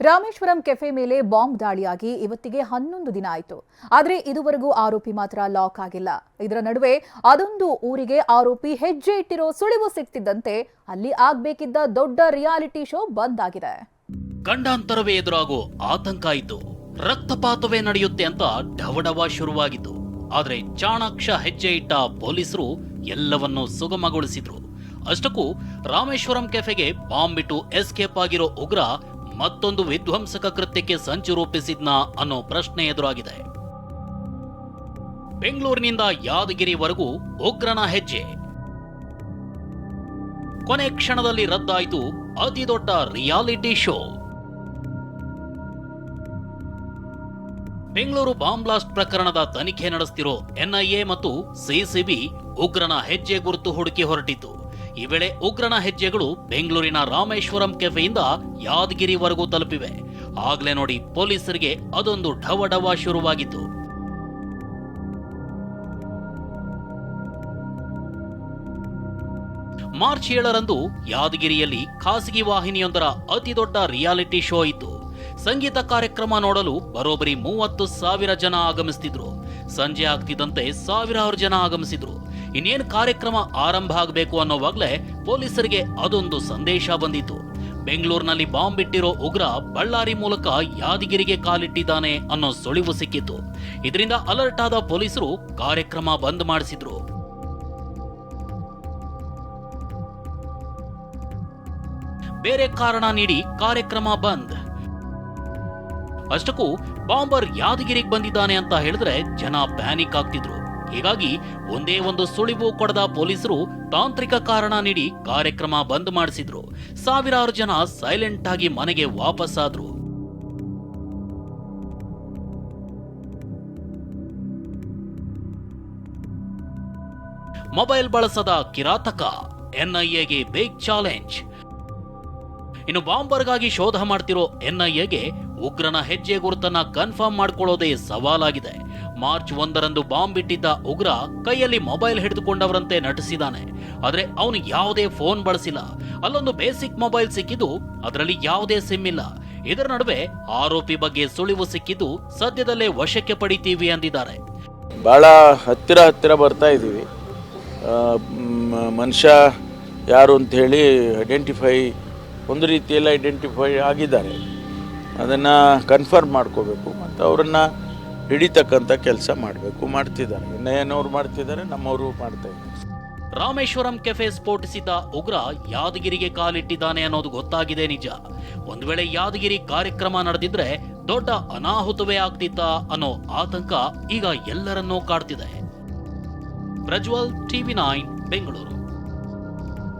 Rameswaram cafe ಮೇಲೆ bomb ದಾಳಿಯಾಗಿ ಇವತ್ತಿಗೆ ಹನ್ನೊಂದು ದಿನ ಆಯಿತು. ಆದರೆ ಇದುವರೆಗೂ ಆರೋಪಿ ಮಾತ್ರ ಲಾಕ್ ಆಗಿಲ್ಲ. ಇದರ ನಡುವೆ ಅದೊಂದು ಊರಿಗೆ ಆರೋಪಿ ಹೆಜ್ಜೆ ಇಟ್ಟಿರೋ ಸುಳಿವು ಸಿಗ್ತಿದ್ದಂತೆ ಅಲ್ಲಿ ಆಗ್ಬೇಕಿದ್ದ ದೊಡ್ಡ ರಿಯಾಲಿಟಿ ಶೋ ಬಂದ್ ಆಗಿದೆ. ಗಂಡಾಂತರವೇ ಎದುರಾಗೋ ಆತಂಕ ಇತ್ತು ರಕ್ತಪಾತವೇ ನಡೆಯುತ್ತೆ ಅಂತ ಢವಢವ ಶುರುವಾಗಿತ್ತು. ಆದರೆ ಚಾಣಾಕ್ಷ ಹೆಜ್ಜೆ ಇಟ್ಟ ಪೊಲೀಸರು ಎಲ್ಲವನ್ನೂ ಸುಗಮಗೊಳಿಸಿದ್ರು. ಅಷ್ಟಕ್ಕೂ ರಾಮೇಶ್ವರಂ ಕೆಫೆಗೆ ಬಾಂಬ್ ಬಿಟ್ಟು ಎಸ್ಕೇಪ್ ಆಗಿರೋ ಉಗ್ರ ಮತ್ತೊಂದು ವಿಧ್ವಂಸಕ ಕೃತ್ಯಕ್ಕೆ ಸಂಚು ರೂಪಿಸಿದ್ನ ಅನ್ನೋ ಪ್ರಶ್ನೆ ಎದುರಾಗಿದೆ. ಬೆಂಗಳೂರಿನಿಂದ ಯಾದಗಿರಿವರೆಗೂ ಉಗ್ರನ ಹೆಜ್ಜೆ. ಕೊನೆ ಕ್ಷಣದಲ್ಲಿ ರದ್ದಾಯಿತು ಅತಿ ದೊಡ್ಡ reality show. Bengaluru bomb blast ಪ್ರಕರಣದ ತನಿಖೆ ನಡೆಸ್ತಿರೋ ಎನ್ಐಎ ಮತ್ತು ಸಿಸಿಬಿ ಉಗ್ರನ ಹೆಜ್ಜೆ ಗುರುತು ಹುಡುಕಿ ಹೊರಟಿತ್ತು ಈ ವೇಳೆ ಉಗ್ರನ ಹೆಜ್ಜೆಗಳು ಬೆಂಗಳೂರಿನ ರಾಮೇಶ್ವರಂ ಕೆಫೆಯಿಂದ ಯಾದಗಿರಿವರೆಗೂ ತಲುಪಿವೆ. ಆಗ್ಲೇ ನೋಡಿ ಪೊಲೀಸರಿಗೆ ಅದೊಂದು ಢವಢವ ಶುರುವಾಗಿತ್ತು. ಮಾರ್ಚ್ ಏಳರಂದು ಯಾದಗಿರಿಯಲ್ಲಿ ಖಾಸಗಿ ವಾಹಿನಿಯೊಂದರ ಅತಿ ದೊಡ್ಡ ರಿಯಾಲಿಟಿ ಶೋ ಇತ್ತು. ಸಂಗೀತ ಕಾರ್ಯಕ್ರಮ ನೋಡಲು ಬರೋಬ್ಬರಿ ಮೂವತ್ತು ಸಾವಿರ ಜನ ಆಗಮಿಸ್ತಿದ್ರು. ಸಂಜೆ ಆಗ್ತಿದ್ದಂತೆ ಸಾವಿರಾರು ಜನ ಆಗಮಿಸಿದ್ರು. ಇನ್ನೇನು ಕಾರ್ಯಕ್ರಮ ಆರಂಭ ಆಗಬೇಕು ಅನ್ನೋವಾಗಲೇ ಪೊಲೀಸರಿಗೆ ಅದೊಂದು ಸಂದೇಶ ಬಂದಿತ್ತು. ಬೆಂಗಳೂರಿನಲ್ಲಿ ಬಾಂಬ್ ಇಟ್ಟಿರೋ ಉಗ್ರ ಬಳ್ಳಾರಿ ಮೂಲಕ ಯಾದಗಿರಿಗೆ ಕಾಲಿಟ್ಟಿದ್ದಾನೆ ಅನ್ನೋ ಸುಳಿವು ಸಿಕ್ಕಿತ್ತು. ಇದರಿಂದ ಅಲರ್ಟ್ ಆದ ಪೊಲೀಸರು ಕಾರ್ಯಕ್ರಮ ಬಂದ್ ಮಾಡಿಸಿದ್ರು. ಬೇರೆ ಕಾರಣ ನೀಡಿ ಕಾರ್ಯಕ್ರಮ ಬಂದ್. ಅಷ್ಟಕ್ಕೂ ಬಾಂಬರ್ ಯಾದಗಿರಿಗೆ ಬಂದಿದ್ದಾನೆ ಅಂತ ಹೇಳಿದ್ರೆ ಜನ ಪ್ಯಾನಿಕ್ ಆಗ್ತಿದ್ರು. ಹೀಗಾಗಿ ಒಂದೇ ಒಂದು ಸುಳಿವು ಕೊಡದ ಪೊಲೀಸರು ತಾಂತ್ರಿಕ ಕಾರಣ ನೀಡಿ ಕಾರ್ಯಕ್ರಮ ಬಂದ್ ಮಾಡಿಸಿದ್ರು. ಸಾವಿರಾರು ಜನ ಸೈಲೆಂಟ್ ಆಗಿ ಮನೆಗೆ ವಾಪಸ್ಸಾದ್ರು ಮೊಬೈಲ್ ಬಳಸದ ಕಿರಾತಕ, ಎನ್ಐಎಗೆ ಬಿಗ್ ಚಾಲೆಂಜ್ ಇನ್ನು ಬಾಂಬರ್ಗಾಗಿ ಶೋಧ ಮಾಡ್ತಿರೋ ಎನ್ಐಎಗೆ ಉಗ್ರನ ಹೆಜ್ಜೆ ಗುರುತನ್ನ ಕನ್ಫರ್ಮ್ ಮಾಡ್ಕೊಳ್ಳೋದೇ ಸವಾಲಾಗಿದೆ. ಮಾರ್ಚ್ ಒಂದರಂದು ಬಾಂಬ್ ಇಟ್ಟಿದ್ದ ಉಗ್ರ ಕೈಯಲ್ಲಿ ಮೊಬೈಲ್ ಹಿಡಿದುಕೊಂಡವರಂತೆ ನಟಿಸಿದಾನೆ. ಆದರೆ ಅವನು ಯಾವುದೇ ಫೋನ್ ಬಳಸಿಲ್ಲ. ಅಲ್ಲೊಂದು ಬೇಸಿಕ್ ಮೊಬೈಲ್ ಸಿಕ್ಕಿದ್ದು ಅದರಲ್ಲಿ ಯಾವುದೇ ಸಿಮ್ ಇಲ್ಲ. ಇದರ ನಡುವೆ ಆರೋಪಿ ಬಗ್ಗೆ ಸುಳಿವು ಸಿಕ್ಕಿದ್ದು ಸದ್ಯದಲ್ಲೇ ವಶಕ್ಕೆ ಪಡಿತೀವಿ ಅಂದಿದ್ದಾರೆ. ಬಹಳ ಹತ್ತಿರ ಹತ್ತಿರ ಬರ್ತಾ ಇದ್ದೀವಿ. ಮನುಷ್ಯ ಯಾರು ಅಂಥೇಳಿ ಐಡೆಂಟಿಫೈ ಒಂದು ರೀತಿಯಲ್ಲಿ ಐಡೆಂಟಿಫೈ ಆಗಿದ್ದಾರೆ. ಅದನ್ನು ಕನ್ಫರ್ಮ್ ಮಾಡ್ಕೋಬೇಕು. ಮತ್ತು ಅವರನ್ನು ಹಿಡಿತಕ್ಕಂಥ ಕೆಲಸ ಮಾಡಬೇಕು, ಮಾಡ್ತಿದ್ದಾರೆ. ಇನ್ನೇನವ್ರು ಮಾಡ್ತಿದ್ದಾರೆ, ನಮ್ಮವರು ಮಾಡ್ತಾ ರಾಮೇಶ್ವರಂ ಕೆಫೆ ಸ್ಫೋಟಿಸಿದ್ದ ಉಗ್ರ ಯಾದಗಿರಿಗೆ ಕಾಲಿಟ್ಟಿದ್ದಾನೆ ಅನ್ನೋದು ಗೊತ್ತಾಗಿದೆ ನಿಜ. ಒಂದು ವೇಳೆ ಯಾದಗಿರಿ ಕಾರ್ಯಕ್ರಮ ನಡೆದಿದ್ರೆ ದೊಡ್ಡ ಅನಾಹುತವೇ ಆಗ್ತಿತ್ತ ಅನ್ನೋ ಆತಂಕ ಈಗ ಎಲ್ಲರನ್ನೂ ಕಾಡ್ತಿದೆ. Prajwal TV nine, Bengaluru.